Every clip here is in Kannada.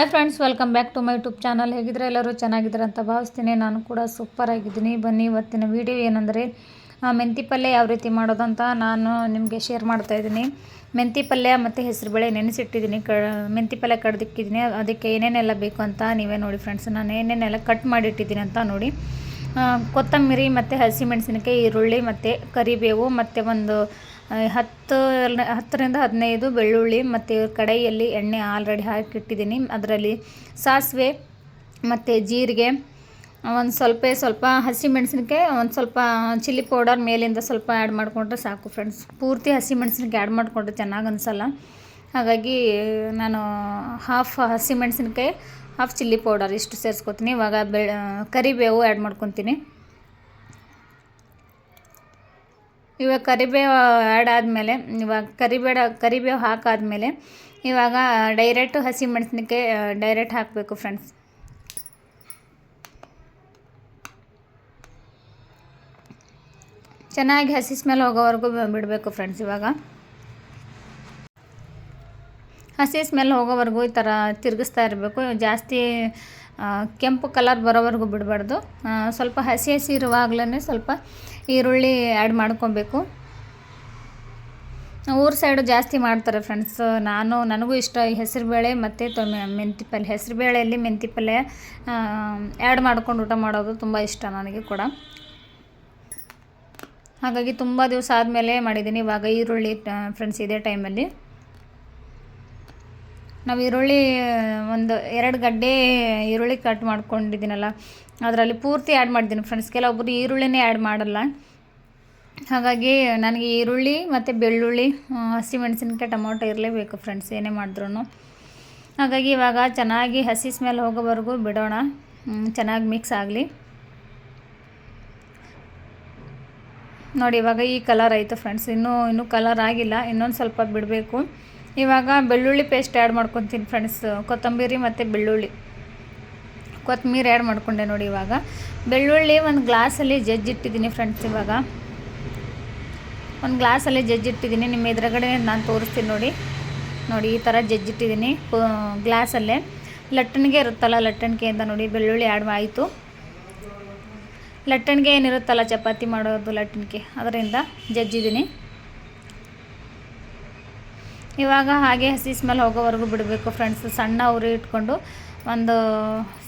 Hi friends welcome back to my YouTube channel ಹೇಗಿದ್ರೆ ಎಲ್ಲರೂ ಚೆನ್ನಾಗಿದ್ದಾರೆ ಅಂತ ಭಾವಿಸ್ತೀನಿ. ನಾನು ಕೂಡ ಸೂಪರ್ ಆಗಿದ್ದೀನಿ. ಬನ್ನಿ, ಇವತ್ತಿನ ವಿಡಿಯೋ ಏನಂದರೆ ಮೆಂತಿ ಪಲ್ಯ ಯಾವ ರೀತಿ ಮಾಡೋದು ಅಂತ ನಾನು ನಿಮಗೆ ಶೇರ್ ಮಾಡ್ತಾ ಇದ್ದೀನಿ. ಮೆಂತಿ ಪಲ್ಯ ಮತ್ತು ಹೆಸರುಬೇಳೆ ನೆನೆಸಿಟ್ಟಿದ್ದೀನಿ. ಕ, ಮೆಂತಿ ಪಲ್ಯ ಕಡ್ದಿಕ್ಕಿದ್ದೀನಿ. ಅದಕ್ಕೆ ಏನೇನೆಲ್ಲ ಬೇಕು ಅಂತ ನೀವೇ ನೋಡಿ ಫ್ರೆಂಡ್ಸ್ ನಾನು ಏನೇನೆಲ್ಲ ಕಟ್ ಮಾಡಿಟ್ಟಿದ್ದೀನಿ ಅಂತ ನೋಡಿ. ಕೊತ್ತಂಬರಿ ಮತ್ತು ಹಸಿಮೆಣಸಿನಕಾಯಿ, ಈರುಳ್ಳಿ ಮತ್ತು ಕರಿಬೇವು ಮತ್ತು ಒಂದು ಹತ್ತು ಹತ್ತರಿಂದ ಹದಿನೈದು ಬೆಳ್ಳುಳ್ಳಿ ಮತ್ತು ಕಡಾಯಿಯಲ್ಲಿ ಎಣ್ಣೆ ಆಲ್ರೆಡಿ ಹಾಕಿಟ್ಟಿದ್ದೀನಿ. ಅದರಲ್ಲಿ ಸಾಸಿವೆ ಮತ್ತು ಜೀರಿಗೆ, ಒಂದು ಸ್ವಲ್ಪ ಸ್ವಲ್ಪ ಹಸಿಮೆಣಸಿನಕಾಯಿ, ಒಂದು ಸ್ವಲ್ಪ ಚಿಲ್ಲಿ ಪೌಡರ್ ಮೇಲಿಂದ ಸ್ವಲ್ಪ ಆ್ಯಡ್ ಮಾಡಿಕೊಂಡ್ರೆ ಸಾಕು ಫ್ರೆಂಡ್ಸ್ ಪೂರ್ತಿ ಹಸಿಮೆಣಸಿನಕಾಯಿ ಆ್ಯಡ್ ಮಾಡಿಕೊಂಡ್ರೆ ಚೆನ್ನಾಗಿ ಅನಿಸಲ್ಲ. ಹಾಗಾಗಿ ನಾನು ಹಾಫ್ ಹಸಿಮೆಣಸಿನಕಾಯಿ ಹಾಫ್ ಚಿಲ್ಲಿ ಪೌಡರ್ ಇಷ್ಟು ಸೇರಿಸ್ಕೊತೀನಿ. ಇವಾಗ ಬೆ ಕರಿಬೇವು ಆ್ಯಡ್ ಮಾಡ್ಕೊತೀನಿ. ಇವಾಗ ಕರಿಬೇವು ಆ್ಯಡ್ ಆದಮೇಲೆ ಇವಾಗ ಕರಿಬೇಡ, ಕರಿಬೇವು ಹಾಕಾದ್ಮೇಲೆ ಇವಾಗ ಡೈರೆಕ್ಟು ಹಸಿ ಮೆಣಸಿನಕಾಯಿ ಡೈರೆಕ್ಟ್ ಹಾಕಬೇಕು ಫ್ರೆಂಡ್ಸ್ ಚೆನ್ನಾಗಿ ಹಸಿ ಸ್ಮೆಲ್ ಹೋಗೋವರೆಗೂ ಬಿಡಬೇಕು ಫ್ರೆಂಡ್ಸ್ ಇವಾಗ. ಹಸಿ ಸ್ಮೆಲ್ ಹೋಗೋವರೆಗೂ ಈ ಥರ ತಿರುಗಿಸ್ತಾ ಇರಬೇಕು. ಜಾಸ್ತಿ ಕೆಂಪು ಕಲರ್ ಬರೋವರೆಗೂ ಬಿಡಬಾರ್ದು. ಸ್ವಲ್ಪ ಹಸಿ ಹಸಿ ಇರುವಾಗಲೇ ಸ್ವಲ್ಪ ಈರುಳ್ಳಿ ಆ್ಯಡ್ ಮಾಡ್ಕೊಬೇಕು. ಊರ ಸೈಡು ಜಾಸ್ತಿ ಮಾಡ್ತಾರೆ ಫ್ರೆಂಡ್ಸ್ ನಾನು, ನನಗೂ ಇಷ್ಟ ಹೆಸರುಬೇಳೆ ಮತ್ತು ತೊಮೆ ಮೆಂತಿ ಪಲ್ಯ ಹೆಸರುಬೇಳೆಯಲ್ಲಿ ಮೆಂತಿ ಪಲ್ಯ ಆ್ಯಡ್ ಮಾಡ್ಕೊಂಡು ಊಟ ಮಾಡೋದು ತುಂಬ ಇಷ್ಟ ನನಗೆ ಕೂಡ. ಹಾಗಾಗಿ ತುಂಬ ದಿವಸ ಆದಮೇಲೆ ಮಾಡಿದ್ದೀನಿ. ಇವಾಗ ಈರುಳ್ಳಿ ಫ್ರೆಂಡ್ಸ್ ಇದೇ ಟೈಮಲ್ಲಿ ನಾವು ಈರುಳ್ಳಿ, ಒಂದು ಎರಡು ಗಡ್ಡೆ ಈರುಳ್ಳಿ ಕಟ್ ಮಾಡ್ಕೊಂಡಿದ್ದೀನಲ್ಲ, ಅದರಲ್ಲಿ ಪೂರ್ತಿ ಆ್ಯಡ್ ಮಾಡಿದ್ದೀನಿ ಫ್ರೆಂಡ್ಸ್ ಕೆಲವೊಬ್ಬರು ಈರುಳ್ಳಿನೇ ಆ್ಯಡ್ ಮಾಡಲ್ಲ. ಹಾಗಾಗಿ ನನಗೆ ಈರುಳ್ಳಿ ಮತ್ತು ಬೆಳ್ಳುಳ್ಳಿ ಹಸಿ ಹಸಿಮೆಣಸಿನ್ಕಾಯಿ, ಟೊಮೊಟೊ ಇರಲೇಬೇಕು ಫ್ರೆಂಡ್ಸ್ ಏನೇ ಮಾಡಿದ್ರು ಹಾಗಾಗಿ ಇವಾಗ ಚೆನ್ನಾಗಿ ಹಸಿ ಸ್ಮೆಲ್ ಹೋಗೋವರೆಗೂ ಬಿಡೋಣ. ಚೆನ್ನಾಗಿ ಮಿಕ್ಸ್ ಆಗಲಿ. ನೋಡಿ ಇವಾಗ ಈ ಕಲರ್ ಆಯಿತು ಫ್ರೆಂಡ್ಸ್ ಇನ್ನೂ ಇನ್ನೂ ಕಲರ್ ಆಗಿಲ್ಲ, ಇನ್ನೊಂದು ಸ್ವಲ್ಪ ಬಿಡಬೇಕು. ಇವಾಗ ಬೆಳ್ಳುಳ್ಳಿ ಪೇಸ್ಟ್ ಆ್ಯಡ್ ಮಾಡ್ಕೊತೀನಿ ಫ್ರೆಂಡ್ಸ್ ಕೊತ್ತಂಬರಿ ಮತ್ತು ಬೆಳ್ಳುಳ್ಳಿ. ಕೊತ್ತಂಬರಿ ಆ್ಯಡ್ ಮಾಡ್ಕೊಂಡೆ ನೋಡಿ ಇವಾಗ. ಬೆಳ್ಳುಳ್ಳಿ ಒಂದು ಗ್ಲಾಸಲ್ಲಿ ಜಜ್ಜಿಟ್ಟಿದ್ದೀನಿ ಫ್ರೆಂಡ್ಸ್ ಇವಾಗ. ಒಂದು ಗ್ಲಾಸಲ್ಲಿ ಜಜ್ಜಿಟ್ಟಿದ್ದೀನಿ ನಿಮ್ಮ ಎದುರುಗಡೆ ನಾನು ತೋರಿಸ್ತೀನಿ ನೋಡಿ. ನೋಡಿ, ಈ ಥರ ಜಜ್ಜಿಟ್ಟಿದ್ದೀನಿ ಗ್ಲಾಸಲ್ಲೇ ಲಟ್ಟಣಿಗೆ ಇರುತ್ತಲ್ಲ ಲಟ್ಟಣಿಗೆಯಿಂದ ನೋಡಿ ಬೆಳ್ಳುಳ್ಳಿ ಆ್ಯಡ್ ಆಯಿತು. ಲಟ್ಟಣಿಗೆ ಏನಿರುತ್ತಲ್ಲ, ಚಪಾತಿ ಮಾಡೋದು ಲಟ್ಟಣಿಗೆ. ಅದರಿಂದ ಜಜ್ಜಿದ್ದೀನಿ ಇವಾಗ ಹಾಗೆ ಹಸಿ ಸ್ಮೆಲ್ ಹೋಗೋವರೆಗೂ ಬಿಡಬೇಕು ಫ್ರೆಂಡ್ಸ್ ಸಣ್ಣ ಉರಿ ಇಟ್ಕೊಂಡು ಒಂದು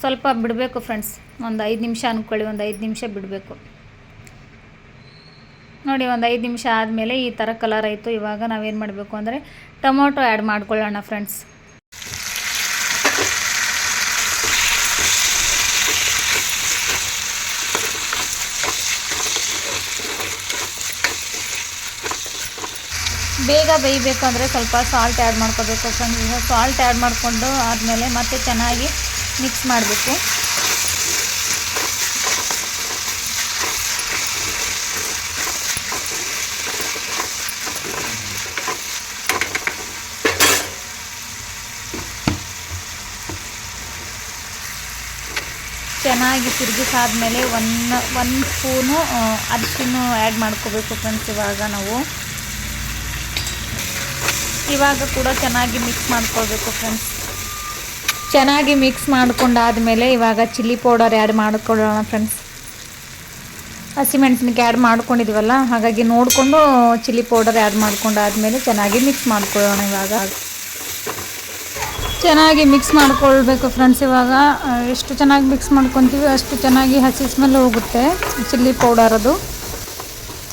ಸ್ವಲ್ಪ ಬಿಡಬೇಕು ಫ್ರೆಂಡ್ಸ್ ಒಂದು ಐದು ನಿಮಿಷ ಅಂದ್ಕೊಳ್ಳಿ ಒಂದು ಐದು ನಿಮಿಷ ಬಿಡಬೇಕು. ನೋಡಿ, ಒಂದು ಐದು ನಿಮಿಷ ಆದಮೇಲೆ ಈ ಥರ ಕಲರ್ ಆಯಿತು. ಇವಾಗ ನಾವೇನು ಮಾಡಬೇಕು ಅಂದರೆ ಟೊಮೊಟೊ ಆ್ಯಡ್ ಮಾಡ್ಕೊಳ್ಳೋಣ ಫ್ರೆಂಡ್ಸ್ ಬೇಗ ಬೇಯಬೇಕು ಅಂದರೆ ಸ್ವಲ್ಪ ಸಾಲ್ಟ್ ಆ್ಯಡ್ ಮಾಡ್ಕೋಬೇಕು ಫ್ರೆಂಡ್ಸ್ ಸಾಲ್ಟ್ ಆ್ಯಡ್ ಮಾಡಿಕೊಂಡು ಆದಮೇಲೆ ಮತ್ತೆ ಚೆನ್ನಾಗಿ ಮಿಕ್ಸ್ ಮಾಡಬೇಕು. ಚೆನ್ನಾಗಿ ತಿರುಗಿಸಾದ್ಮೇಲೆ ಒನ್ ಒನ್ ಸ್ಪೂನು, ಅರಿಶಿನ ಆ್ಯಡ್ ಮಾಡ್ಕೋಬೇಕು ಫ್ರೆಂಡ್ಸ್ ಇವಾಗ ನಾವು. ಇವಾಗ ಕೂಡ ಚೆನ್ನಾಗಿ ಮಿಕ್ಸ್ ಮಾಡ್ಕೊಳ್ಬೇಕು ಫ್ರೆಂಡ್ಸ್ ಚೆನ್ನಾಗಿ ಮಿಕ್ಸ್ ಮಾಡ್ಕೊಂಡಾದ್ಮೇಲೆ ಇವಾಗ ಚಿಲ್ಲಿ ಪೌಡರ್ ಆ್ಯಡ್ ಮಾಡ್ಕೊಳ್ಳೋಣ ಫ್ರೆಂಡ್ಸ್ ಹಸಿಮೆಣಸಿನಕಾಯಿ ಆ್ಯಡ್ ಮಾಡ್ಕೊಂಡಿದ್ವಲ್ಲ, ಹಾಗಾಗಿ ನೋಡಿಕೊಂಡು ಚಿಲ್ಲಿ ಪೌಡರ್ ಆ್ಯಡ್ ಮಾಡ್ಕೊಂಡಾದ್ಮೇಲೆ ಚೆನ್ನಾಗಿ ಮಿಕ್ಸ್ ಮಾಡ್ಕೊಳ್ಳೋಣ ಇವಾಗ. ಚೆನ್ನಾಗಿ ಮಿಕ್ಸ್ ಮಾಡ್ಕೊಳ್ಬೇಕು ಫ್ರೆಂಡ್ಸ್ ಇವಾಗ. ಎಷ್ಟು ಚೆನ್ನಾಗಿ ಮಿಕ್ಸ್ ಮಾಡ್ಕೊತೀವಿ ಅಷ್ಟು ಚೆನ್ನಾಗಿ ಹಸಿ ಸ್ಮೆಲ್ ಹೋಗುತ್ತೆ ಚಿಲ್ಲಿ ಪೌಡರ್ ಅದು.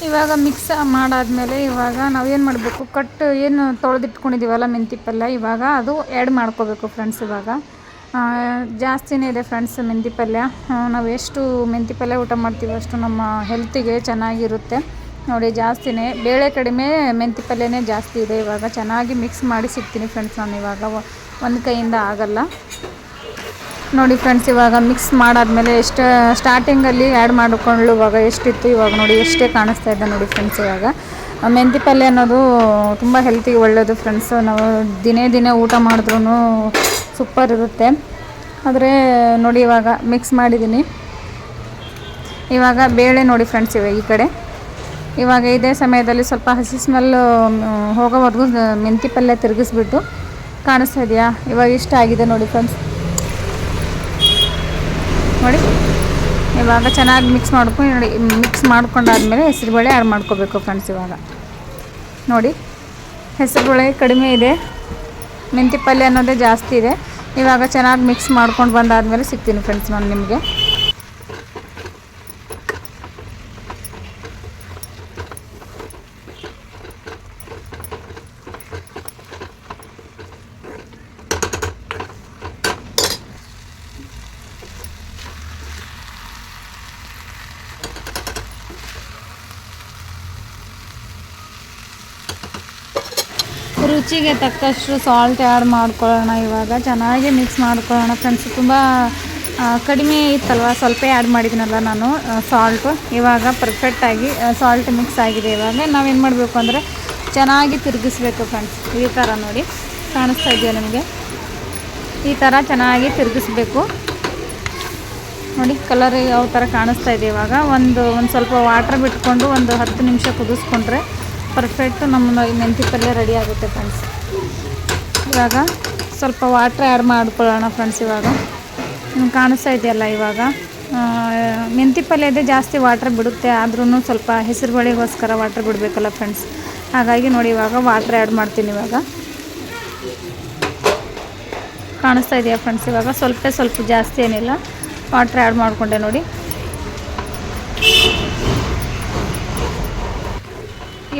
ಇವಾಗ ಮಿಕ್ಸ್ ಮಾಡಾದಮೇಲೆ ಇವಾಗ ನಾವೇನು ಮಾಡಬೇಕು? ಕಟ್ ಏನು ತೊಳೆದಿಟ್ಕೊಂಡಿದ್ದೀವಲ್ಲ ಮೆಂತಿ ಪಲ್ಯ, ಇವಾಗ ಅದು ಆ್ಯಡ್ ಮಾಡ್ಕೋಬೇಕು ಫ್ರೆಂಡ್ಸ್ ಇವಾಗ. ಜಾಸ್ತಿನೇ ಇದೆ ಫ್ರೆಂಡ್ಸ್ ಮೆಂತಿ ಪಲ್ಯ. ನಾವು ಎಷ್ಟು ಮೆಂತಿ ಪಲ್ಯ ಊಟ ಮಾಡ್ತೀವಿ ಅಷ್ಟು ನಮ್ಮ ಹೆಲ್ತಿಗೆ ಚೆನ್ನಾಗಿರುತ್ತೆ. ನೋಡಿ, ಜಾಸ್ತಿನೇ, ಬೇಳೆ ಕಡಿಮೆ ಮೆಂತಿ ಪಲ್ಯನೇ ಜಾಸ್ತಿ ಇದೆ ಇವಾಗ. ಚೆನ್ನಾಗಿ ಮಿಕ್ಸ್ ಮಾಡಿ ಸಿಗ್ತೀನಿ ಫ್ರೆಂಡ್ಸ್ ನಾನು ಇವಾಗ. ಒಂದು ಕೈಯಿಂದ ಆಗಲ್ಲ. ನೋಡಿ ಫ್ರೆಂಡ್ಸ್ ಇವಾಗ ಮಿಕ್ಸ್ ಮಾಡಾದ್ಮೇಲೆ ಎಷ್ಟು ಸ್ಟಾರ್ಟಿಂಗಲ್ಲಿ ಆ್ಯಡ್ ಮಾಡಿಕೊಳ್ಳುವಾಗ ಎಷ್ಟಿತ್ತು, ಇವಾಗ ನೋಡಿ ಎಷ್ಟೇ ಕಾಣಿಸ್ತಾ ಇದೆ ನೋಡಿ ಫ್ರೆಂಡ್ಸ್ ಇವಾಗ. ಮೆಂತಿ ಪಲ್ಯ ಅನ್ನೋದು ತುಂಬ ಹೆಲ್ತಿಗೆ ಒಳ್ಳೆಯದು ಫ್ರೆಂಡ್ಸ್ ನಾವು ದಿನೇ ದಿನೇ ಊಟ ಮಾಡಿದ್ರೂ ಸೂಪರ್ ಇರುತ್ತೆ. ಆದರೆ ನೋಡಿ ಇವಾಗ ಮಿಕ್ಸ್ ಮಾಡಿದ್ದೀನಿ. ಇವಾಗ ಬೇಳೆ ನೋಡಿ ಫ್ರೆಂಡ್ಸ್ ಇವೆ ಈ ಕಡೆ. ಇವಾಗ ಇದೇ ಸಮಯದಲ್ಲಿ ಸ್ವಲ್ಪ ಹಸಿ ಸ್ಮೆಲ್ ಹೋಗೋವರೆಗೂ ಮೆಂತಿ ಪಲ್ಯ ತಿರುಗಿಸ್ಬಿಟ್ಟು ಕಾಣಿಸ್ತಾ ಇದೆಯಾ? ಇವಾಗ ಇಷ್ಟ ಆಗಿದೆ ನೋಡಿ ಫ್ರೆಂಡ್ಸ್ ನೋಡಿ. ಇವಾಗ ಚೆನ್ನಾಗಿ ಮಿಕ್ಸ್ ಮಾಡ್ಕೊಂಡು ನೋಡಿ ಮಿಕ್ಸ್ ಮಾಡ್ಕೊಂಡಾದ್ಮೇಲೆ ಹೆಸರುಬೇಳೆ ಆ್ಯಡ್ ಮಾಡ್ಕೋಬೇಕು ಫ್ರೆಂಡ್ಸ್ ಇವಾಗ. ನೋಡಿ ಹೆಸರುಬೇಳೆ ಕಡಿಮೆ ಇದೆ. ಮೆಂತಿ ಪಲ್ಯ ಅನ್ನೋದೇ ಜಾಸ್ತಿ ಇದೆ. ಇವಾಗ ಚೆನ್ನಾಗಿ ಮಿಕ್ಸ್ ಮಾಡ್ಕೊಂಡು ಬಂದಾದಮೇಲೆ ಸಿಗ್ತೀನಿ ಫ್ರೆಂಡ್ಸ್ ನಾನು ನಿಮಗೆ. ರುಚಿಗೆ ತಕ್ಕಷ್ಟು ಸಾಲ್ಟ್ ಆ್ಯಡ್ ಮಾಡ್ಕೊಳ್ಳೋಣ ಇವಾಗ. ಚೆನ್ನಾಗಿ ಮಿಕ್ಸ್ ಮಾಡ್ಕೊಳ್ಳೋಣ ಫ್ರೆಂಡ್ಸ್ ತುಂಬ ಕಡಿಮೆ ಇತ್ತಲ್ವ? ಸ್ವಲ್ಪ ಆ್ಯಡ್ ಮಾಡಿದ್ದೀನಲ್ಲ ನಾನು ಸಾಲ್ಟು ಇವಾಗ ಪರ್ಫೆಕ್ಟಾಗಿ ಸಾಲ್ಟ್ ಮಿಕ್ಸ್ ಆಗಿದೆ ಇವಾಗ. ನಾವೇನು ಮಾಡಬೇಕು ಅಂದರೆ ಚೆನ್ನಾಗಿ ತಿರುಗಿಸ್ಬೇಕು ಫ್ರೆಂಡ್ಸ್ ಈ ಥರ ನೋಡಿ. ಕಾಣಿಸ್ತಾ ಇದೆಯಾ ನಿಮಗೆ? ಈ ಥರ ಚೆನ್ನಾಗಿ ತಿರುಗಿಸ್ಬೇಕು. ನೋಡಿ ಕಲರ್ ಯಾವ ಥರ ಕಾಣಿಸ್ತಾ ಇದೆ ಇವಾಗ. ಒಂದು ಒಂದು ಸ್ವಲ್ಪ ವಾಟ್ರ್ ಬಿಟ್ಕೊಂಡು ಒಂದು ಹತ್ತು ನಿಮಿಷ ಕುದಿಸ್ಕೊಂಡ್ರೆ ಪರ್ಫೆಕ್ಟ್ ನಮ್ಮ ಮೆಂತಿ ಪಲ್ಯ ರೆಡಿ ಆಗುತ್ತೆ ಫ್ರೆಂಡ್ಸ್ ಇವಾಗ ಸ್ವಲ್ಪ ವಾಟ್ರ್ ಆ್ಯಡ್ ಮಾಡ್ಕೊಳ್ಳೋಣ ಫ್ರೆಂಡ್ಸ್ ಇವಾಗ. ಕಾಣಿಸ್ತಾ ಇದೆಯಲ್ಲ ಇವಾಗ. ಮೆಂತಿ ಪಲ್ಯದೇ ಜಾಸ್ತಿ ವಾಟ್ರ್ ಬಿಡುತ್ತೆ ಆದ್ರೂ ಸ್ವಲ್ಪ ಹೆಸರು ಬಳಿಗೋಸ್ಕರ ವಾಟ್ರ್ ಬಿಡಬೇಕಲ್ಲ ಫ್ರೆಂಡ್ಸ್ ಹಾಗಾಗಿ ನೋಡಿ ಇವಾಗ ವಾಟ್ರ್ ಆ್ಯಡ್ ಮಾಡ್ತೀನಿ ಇವಾಗ. ಕಾಣಿಸ್ತಾ ಇದೆಯಾ ಫ್ರೆಂಡ್ಸ್ ಇವಾಗ? ಸ್ವಲ್ಪ ಸ್ವಲ್ಪ ಜಾಸ್ತಿ ಏನಿಲ್ಲ. ವಾಟ್ರ್ ಆ್ಯಡ್ ಮಾಡಿಕೊಂಡೆ ನೋಡಿ.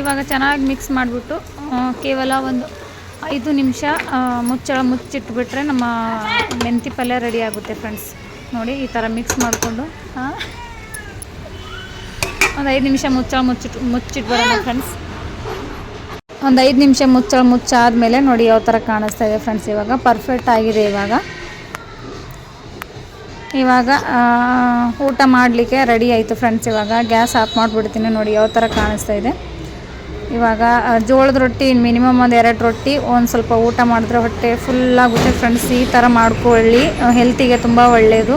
ಇವಾಗ ಚೆನ್ನಾಗಿ ಮಿಕ್ಸ್ ಮಾಡಿಬಿಟ್ಟು ಕೇವಲ ಒಂದು ಐದು ನಿಮಿಷ ಮುಚ್ಚಳ ಮುಚ್ಚಿಟ್ಬಿಟ್ರೆ ನಮ್ಮ ಮೆಂತಿ ಪಲ್ಯ ರೆಡಿ ಆಗುತ್ತೆ ಫ್ರೆಂಡ್ಸ್ ನೋಡಿ, ಈ ಥರ ಮಿಕ್ಸ್ ಮಾಡಿಕೊಂಡು ಒಂದು ಐದು ನಿಮಿಷ ಮುಚ್ಚಳ ಮುಚ್ಚಿಟ್ಟು ಮುಚ್ಚಿಟ್ಬಿಡೋಣ ಫ್ರೆಂಡ್ಸ್ ಒಂದು ಐದು ನಿಮಿಷ ಮುಚ್ಚಳ ಮುಚ್ಚಾದ್ಮೇಲೆ ನೋಡಿ ಯಾವ ಥರ ಕಾಣಿಸ್ತಾ ಇದೆ ಫ್ರೆಂಡ್ಸ್ ಇವಾಗ ಪರ್ಫೆಕ್ಟ್ ಆಗಿದೆ ಇವಾಗ. ಇವಾಗ ಊಟ ಮಾಡಲಿಕ್ಕೆ ರೆಡಿ ಆಯಿತು ಫ್ರೆಂಡ್ಸ್ ಇವಾಗ ಗ್ಯಾಸ್ ಆಫ್ ಮಾಡಿಬಿಡ್ತೀನಿ ನೋಡಿ ಯಾವ ಥರ ಕಾಣಿಸ್ತಾ ಇದೆ. ಇವಾಗ ಜೋಳದ ರೊಟ್ಟಿ ಮಿನಿಮಮ್ ಒಂದು ಎರಡು ರೊಟ್ಟಿ, ಒಂದು ಸ್ವಲ್ಪ ಊಟ ಮಾಡಿದ್ರೆ ಹೊಟ್ಟೆ ಫುಲ್ಲಾಗುತ್ತೆ ಫ್ರೆಂಡ್ಸ್ ಈ ಥರ ಮಾಡ್ಕೊಳ್ಳಿ. ಹೆಲ್ತಿಗೆ ತುಂಬ ಒಳ್ಳೆಯದು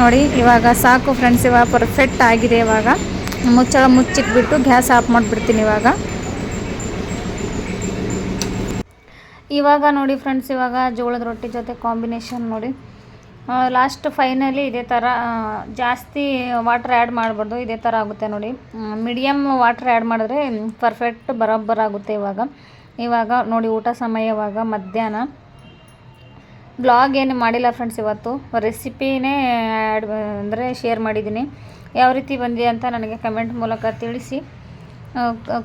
ನೋಡಿ, ಇವಾಗ ಸಾಕು ಫ್ರೆಂಡ್ಸ್ ಇವಾಗ ಪರ್ಫೆಕ್ಟ್ ಆಗಿದೆ ಇವಾಗ. ಮುಚ್ಚಳ ಮುಚ್ಚಿಟ್ಬಿಟ್ಟು ಗ್ಯಾಸ್ ಆಫ್ ಮಾಡಿಬಿಡ್ತೀನಿ ಇವಾಗ. ಇವಾಗ ನೋಡಿ ಫ್ರೆಂಡ್ಸ್ ಇವಾಗ ಜೋಳದ ರೊಟ್ಟಿ ಜೊತೆ ಕಾಂಬಿನೇಷನ್ ನೋಡಿ. ಲಾಸ್ಟ್ ಫೈನಲಿ ಇದೇ ಥರ ಜಾಸ್ತಿ ವಾಟ್ರ್ ಆ್ಯಡ್ ಮಾಡಬಾರ್ದು, ಇದೇ ಥರ ಆಗುತ್ತೆ ನೋಡಿ. ಮೀಡಿಯಮ್ ವಾಟ್ರ್ ಆ್ಯಡ್ ಮಾಡಿದ್ರೆ ಪರ್ಫೆಕ್ಟ್ ಬರೋಬ್ಬರ ಆಗುತ್ತೆ ಇವಾಗ. ಇವಾಗ ನೋಡಿ, ಊಟ ಸಮಯ ಇವಾಗ ಮಧ್ಯಾಹ್ನ. ಬ್ಲಾಗ್ ಏನು ಮಾಡಿಲ್ಲ ಫ್ರೆಂಡ್ಸ್ ಇವತ್ತು. ರೆಸಿಪಿನೇ ಆ್ಯಡ್ ಅಂದರೆ ಶೇರ್ ಮಾಡಿದ್ದೀನಿ. ಯಾವ ರೀತಿ ಬಂದಿದೆ ಅಂತ ನನಗೆ ಕಮೆಂಟ್ ಮೂಲಕ ತಿಳಿಸಿ.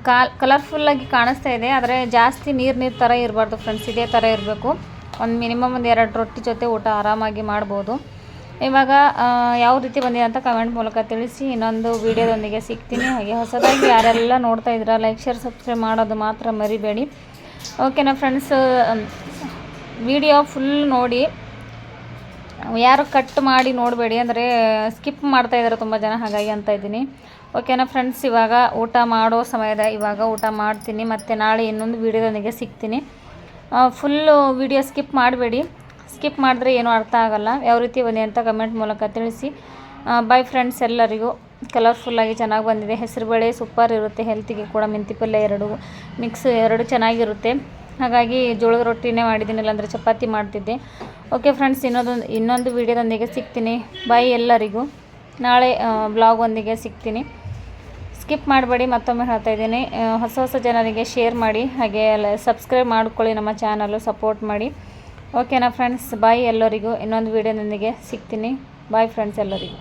ಕಾಲ್ ಕಲರ್ಫುಲ್ಲಾಗಿ ಕಾಣಿಸ್ತಾ ಇದೆ, ಆದರೆ ಜಾಸ್ತಿ ನೀರು ನೀರು ಥರ ಇರಬಾರ್ದು ಫ್ರೆಂಡ್ಸ್ ಇದೇ ಥರ ಇರಬೇಕು. ಒಂದು ಮಿನಿಮಮ್ ಒಂದು ಎರಡು ರೊಟ್ಟಿ ಜೊತೆ ಊಟ ಆರಾಮಾಗಿ ಮಾಡ್ಬೋದು. ಇವಾಗ ಯಾವ ರೀತಿ ಬಂದಿದೆ ಅಂತ ಕಮೆಂಟ್ ಮೂಲಕ ತಿಳಿಸಿ, ಇನ್ನೊಂದು ವಿಡಿಯೋದೊಂದಿಗೆ ಸಿಗ್ತೀನಿ. ಹಾಗೆ ಹೊಸದಾಗಿ ಯಾರೆಲ್ಲ ನೋಡ್ತಾ ಇದ್ದೀರಾ ಲೈಕ್ ಶೇರ್ ಸಬ್ಸ್ಕ್ರೈಬ್ ಮಾಡೋದು ಮಾತ್ರ ಮರಿಬೇಡಿ. ಓಕೆನಾ ಫ್ರೆಂಡ್ಸ್ ವಿಡಿಯೋ ಫುಲ್ ನೋಡಿ. ಯಾರು ಕಟ್ ಮಾಡಿ ನೋಡಬೇಡಿ, ಅಂದರೆ ಸ್ಕಿಪ್ ಮಾಡ್ತಾ ಇದ್ದಾರೆ ತುಂಬ ಜನ, ಹಾಗಾಗಿ ಅಂತ ಇದ್ದೀನಿ. ಓಕೆನಾ ಫ್ರೆಂಡ್ಸ್ ಇವಾಗ ಊಟ ಮಾಡೋ ಸಮಯದ ಇವಾಗ ಊಟ ಮಾಡ್ತೀನಿ. ಮತ್ತು ನಾಳೆ ಇನ್ನೊಂದು ವೀಡಿಯೋದೊಂದಿಗೆ ಸಿಗ್ತೀನಿ. ಫುಲ್ಲು ವಿಡಿಯೋ ಸ್ಕಿಪ್ ಮಾಡಬೇಡಿ. ಸ್ಕಿಪ್ ಮಾಡಿದ್ರೆ ಏನೂ ಅರ್ಥ ಆಗಲ್ಲ. ಯಾವ ರೀತಿ ಬಂದಿದೆ ಅಂತ ಕಮೆಂಟ್ ಮೂಲಕ ತಿಳಿಸಿ. ಬೈ ಫ್ರೆಂಡ್ಸ್ ಎಲ್ಲರಿಗೂ. ಕಲರ್ಫುಲ್ಲಾಗಿ ಚೆನ್ನಾಗಿ ಬಂದಿದೆ. ಹೆಸರುಬೇಳೆ ಸೂಪರ್ ಇರುತ್ತೆ. ಹೆಲ್ತಿಗೆ ಕೂಡ ಮೆಂತಿ ಪಲ್ಯ ಎರಡು ಮಿಕ್ಸ್ ಎರಡು ಚೆನ್ನಾಗಿರುತ್ತೆ. ಹಾಗಾಗಿ ಜೋಳದ ರೊಟ್ಟಿನೇ ಮಾಡಿದ್ದೀನಿ ಇಲ್ಲಾಂದರೆ ಚಪಾತಿ ಮಾಡ್ತಿದ್ದೆ. ಓಕೆ ಫ್ರೆಂಡ್ಸ್ ಇನ್ನೊಂದು ಇನ್ನೊಂದು ವೀಡಿಯೋದೊಂದಿಗೆ ಸಿಗ್ತೀನಿ. ಬಾಯ್ ಎಲ್ಲರಿಗೂ. ನಾಳೆ ಬ್ಲಾಗ್ ಒಂದಿಗೆ ಸಿಗ್ತೀನಿ. ಸ್ಕಿಪ್ ಮಾಡಬೇಡಿ, ಮತ್ತೊಮ್ಮೆ ಹೇಳ್ತಾ ಇದ್ದೀನಿ. ಹೊಸ ಹೊಸ ಜನರಿಗೆ ಶೇರ್ ಮಾಡಿ, ಹಾಗೆ ಸಬ್ಸ್ಕ್ರೈಬ್ ಮಾಡ್ಕೊಳ್ಳಿ ನಮ್ಮ ಚಾನಲು ಸಪೋರ್ಟ್ ಮಾಡಿ. ಓಕೆನಾ ಫ್ರೆಂಡ್ಸ್ ಬಾಯ್ ಎಲ್ಲರಿಗೂ. ಇನ್ನೊಂದು ವೀಡಿಯೋದೊಂದಿಗೆ ಸಿಗ್ತೀನಿ. ಬಾಯ್ ಫ್ರೆಂಡ್ಸ್ ಎಲ್ಲರಿಗೂ.